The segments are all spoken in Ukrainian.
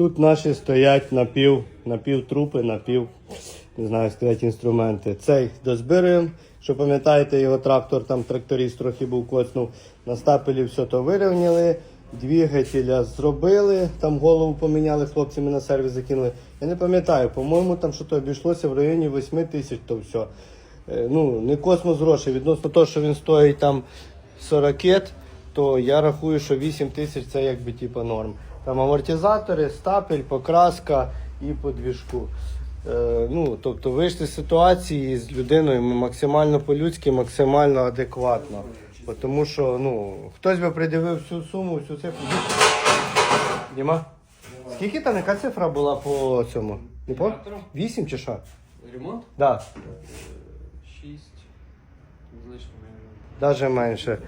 Тут наші стоять напів, напів трупи, напів, не знаю, сказати, інструменти. Цей дозбираємо. Що пам'ятаєте, його трактор, там тракторист трохи був коцнув. На стапелі все то вирівняли, двигателя зробили, там голову поміняли, хлопці ми на сервіс закинули. Я не пам'ятаю, по-моєму, там що то обійшлося в районі 8 тисяч, то все. Е, Ну, не космос грошей. Відносно того, що він стоїть там 40, то я рахую, що 8 тисяч це якби типа норм. Там амортизатори, стапель, покраска і по двіжку. Е, ну, тобто вийшли з ситуації з людиною максимально по-людськи, максимально адекватно. Тому що ну, хтось би придивив всю суму, всю цифру. Діма? Скільки там, яка цифра була по цьому? Не по? Вісім чи що? Ремонт? Да. 6. Значно Даже менше.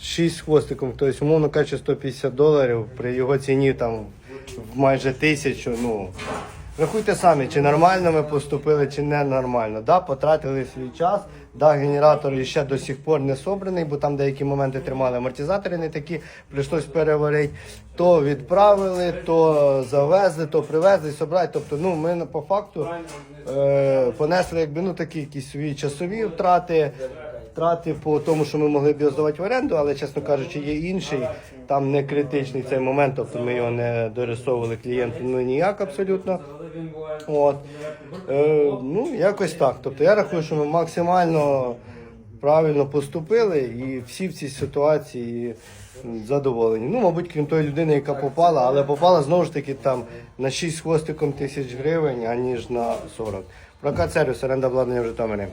6 з хвостиком, тобто, умовно кажучи, 150 доларів при його ціні там в майже тисячу. Ну рахуйте самі, чи нормально ми поступили, чи не нормально. Да, потратили свій час. Да, генератор ще до сих пор не собраний, бо там деякі моменти тримали амортизатори не такі, прийшлось переварити. То відправили, то завезли, то привезли, собрати. Тобто, ну ми по факту е, понесли якби ну такі якісь свої часові втрати. Втрати по тому, що ми могли б його здавати в оренду, але, чесно кажучи, є інший, там не критичний цей момент, тобто ми його не дорисовували клієнту ну ніяк абсолютно. От. Е, ну, якось так. Тобто я рахую, що ми максимально правильно поступили і всі в цій ситуації задоволені. Ну, мабуть, крім тої людини, яка попала, але попала знову ж таки там на 6 з хвостиком тисяч гривень, аніж на 40. Прокат сервіс, оренда обладнання в Житомирі.